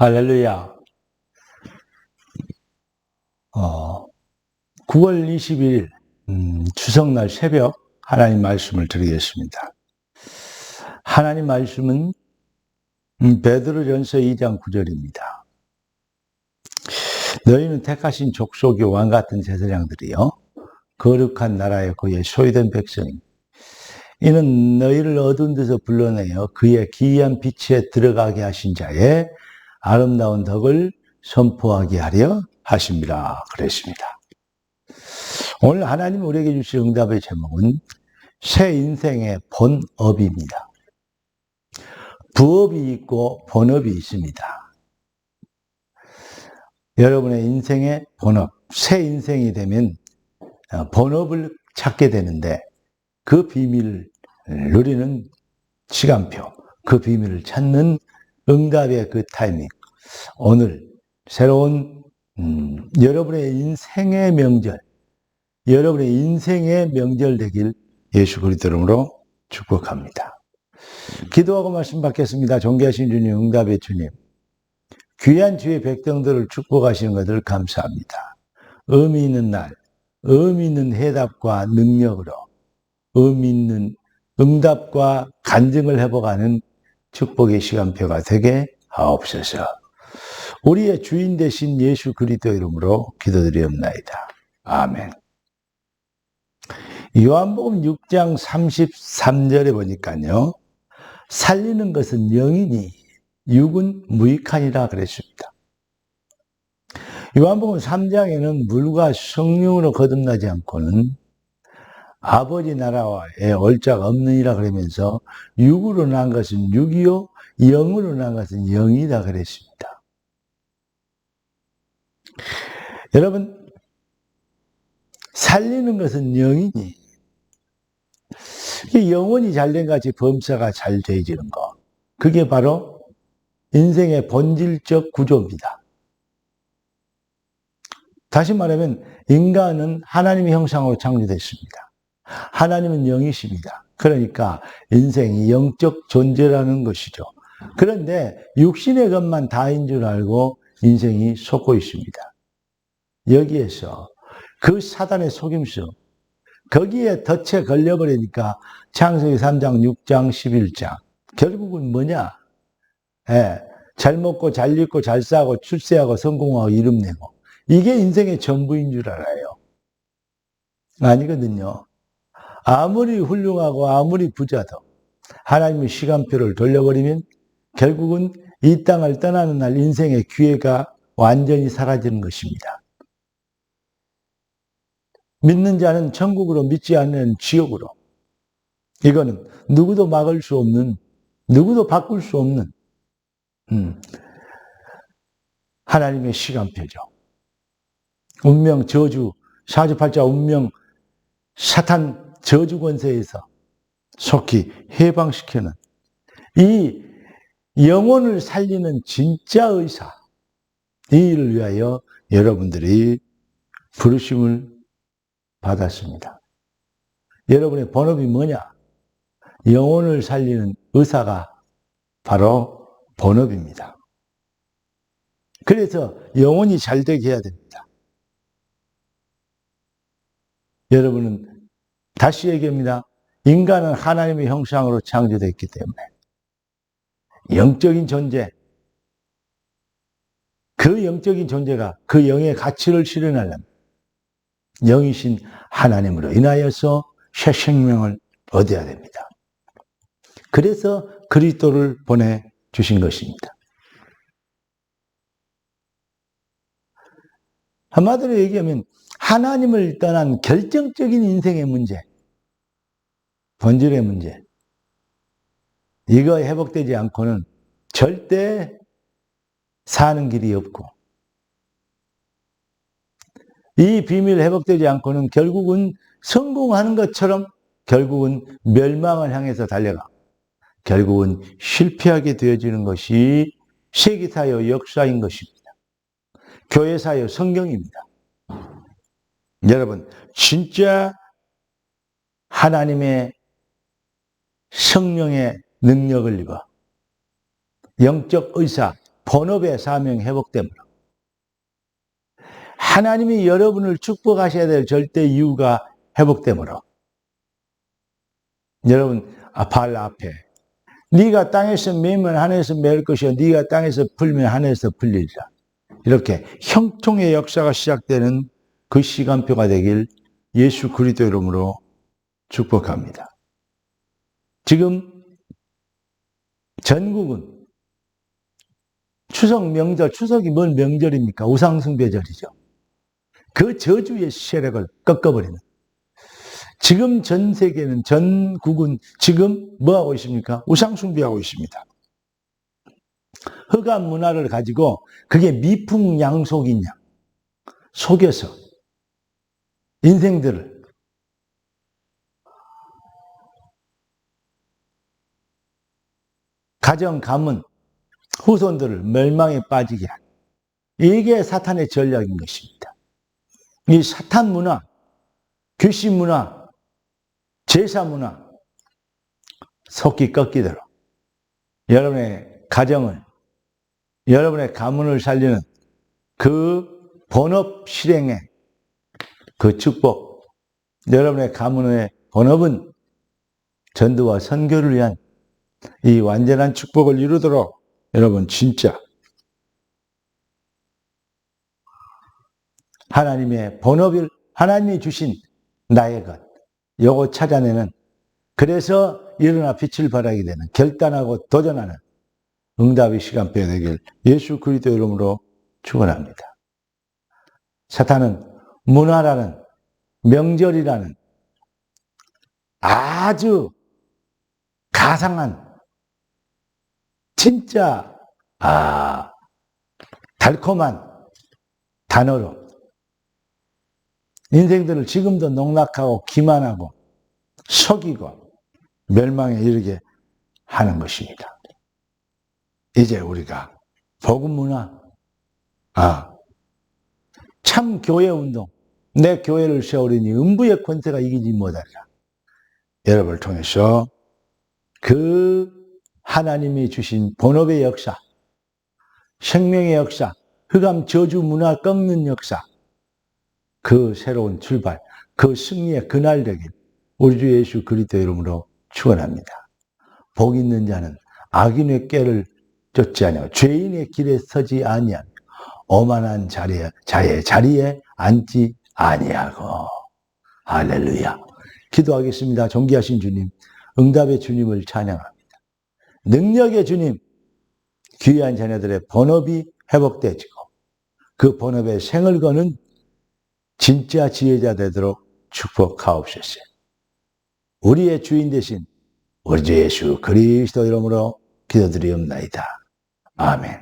할렐루야. 어, 9월 20일 음, 추석날 새벽 하나님 말씀을 드리겠습니다. 하나님 말씀은 음, 베드로전서 2장 9절입니다. 너희는 택하신 족속이 왕 같은 제사장들이요 거룩한 나라의 그의 소유된 백성이 이는 너희를 어두운 데서 불러내어 그의 기이한 빛에 들어가게 하신 자의 아름다운 덕을 선포하게 하려 하십니다. 그랬습니다. 오늘 하나님 우리에게 주신 응답의 제목은 새 인생의 본업입니다. 부업이 있고 본업이 있습니다. 여러분의 인생의 본업, 새 인생이 되면 본업을 찾게 되는데 그 비밀을 누리는 시간표, 그 비밀을 찾는 응답의 그 타이밍. 오늘 새로운 음, 여러분의 인생의 명절, 여러분의 인생의 명절 되길 예수 그리스도 이름으로 축복합니다. 기도하고 말씀 받겠습니다. 존귀하신 주님, 응답의 주님. 귀한 주의 백성들을 축복하시는 것을 감사합니다. 의미 있는 날, 의미 있는 해답과 능력으로 의미 있는 응답과 간증을 해보가는 축복의 시간표가 되게 하옵소서. 우리의 주인 되신 예수 그리스도 이름으로 기도드리옵나이다. 아멘. 요한복음 6장 33절에 보니까요. 살리는 것은 영이니 육은 무익하니라 그랬습니다. 요한복음 3장에는 물과 성령으로 거듭나지 않고는 아버지 나라와의 얼자가 없느니라 그러면서 육으로 난 것은 육이요 영으로 난 것은 영이다 그랬습니다. 여러분 살리는 것은 영이니 영혼이 잘된 같이 범사가 잘 되어지는 것 그게 바로 인생의 본질적 구조입니다. 다시 말하면 인간은 하나님의 형상으로 창조됐습니다. 하나님은 영이십니다. 그러니까 인생이 영적 존재라는 것이죠. 그런데 육신의 것만 다인 줄 알고 인생이 속고 있습니다. 여기에서 그 사단의 속임수, 거기에 덫에 걸려버리니까 창세기 3장, 6장, 11장. 결국은 뭐냐? 예, 잘 먹고, 잘 입고, 잘 싸고, 출세하고, 성공하고, 이름 내고. 이게 인생의 전부인 줄 알아요. 아니거든요. 아무리 훌륭하고 아무리 부자도 하나님의 시간표를 돌려버리면 결국은 이 땅을 떠나는 날 인생의 기회가 완전히 사라지는 것입니다. 믿는 자는 천국으로 믿지 않는 지옥으로. 이거는 누구도 막을 수 없는, 누구도 바꿀 수 없는, 음, 하나님의 시간표죠. 운명, 저주, 사주팔자 운명, 사탄 저주 권세에서 속히 해방시키는 이 영혼을 살리는 진짜 의사, 이 일을 위하여 여러분들이 부르심을 받았습니다. 여러분의 본업이 뭐냐? 영혼을 살리는 의사가 바로 본업입니다. 그래서 영혼이 잘 되게 해야 됩니다. 여러분은 다시 얘기합니다. 인간은 하나님의 형상으로 창조됐기 때문에 영적인 존재, 그 영적인 존재가 그 영의 가치를 실현하려면 영이신 하나님으로 인하여서 새 생명을 얻어야 됩니다. 그래서 그리스도를 보내 주신 것입니다. 한마디로 얘기하면 하나님을 떠난 결정적인 인생의 문제, 본질의 문제, 이거 회복되지 않고는 절대 사는 길이 없고, 이 비밀 회복되지 않고는 결국은 성공하는 것처럼 결국은 멸망을 향해서 달려가. 결국은 실패하게 되어지는 것이 세계사의 역사인 것입니다. 교회사의 성경입니다. 여러분, 진짜 하나님의 성령의 능력을 입어 영적 의사, 본업의 사명 회복됨으로 하나님이 여러분을 축복하셔야 될 절대 이유가 회복됨으로. 여러분 발 앞에. 네가 땅에서 매면 하늘에서 매일 것이요. 네가 땅에서 풀면 하늘에서 풀리리라. 이렇게 형통의 역사가 시작되는 그 시간표가 되길 예수 그리스도 이름으로 축복합니다. 지금 전국은 추석 명절, 추석이 뭔 명절입니까? 우상숭배절이죠. 그 저주의 세력을 꺾어버리는. 지금 전 세계는, 전국은 지금 뭐하고 있습니까? 우상숭배하고 있습니다. 흑암 문화를 가지고 그게 미풍양속이냐. 속여서 인생들을 가정, 가문, 후손들을 멸망에 빠지게 한 이게 사탄의 전략인 것입니다. 이 사탄 문화, 귀신 문화, 제사 문화, 속기 꺾이도록 여러분의 가정을, 여러분의 가문을 살리는 그 본업 실행의 그 축복, 여러분의 가문의 본업은 전도와 선교를 위한 이 완전한 축복을 이루도록 여러분 진짜 하나님의 본업을 하나님이 주신 나의 것 요거 찾아내는 그래서 일어나 빛을 발하게 되는 결단하고 도전하는 응답의 시간표 되길 예수 그리스도 이름으로 축원합니다. 사탄은 문화라는 명절이라는 아주 가상한 진짜 아 달콤한 단어로 인생들을 지금도 농락하고 기만하고 속이고 멸망에 이르게 하는 것입니다. 이제 우리가 복음 문화, 아, 참 교회 운동, 내 교회를 세우리니 음부의 권세가 이기지 못하리라. 여러분을 통해서 그 하나님이 주신 본업의 역사, 생명의 역사, 흑암 저주 문화 꺾는 역사, 그 새로운 출발, 그 승리의 그날 되길 우리 주 예수 그리스도 이름으로 축원합니다. 복 있는 자는 악인의 꾀를 쫓지 아니하고 죄인의 길에 서지 아니하며 오만한 자리에 자의 자리에 앉지 아니하고 할렐루야. 기도하겠습니다. 존귀하신 주님, 응답의 주님을 찬양합니다. 능력의 주님, 귀한 자녀들의 본업이 회복되지고 그 본업에 생을 거는 진짜 지혜자 되도록 축복하옵소서. 우리의 주인 되신 우리 주 예수 그리스도 이름으로 기도드리옵나이다. 아멘.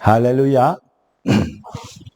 할렐루야.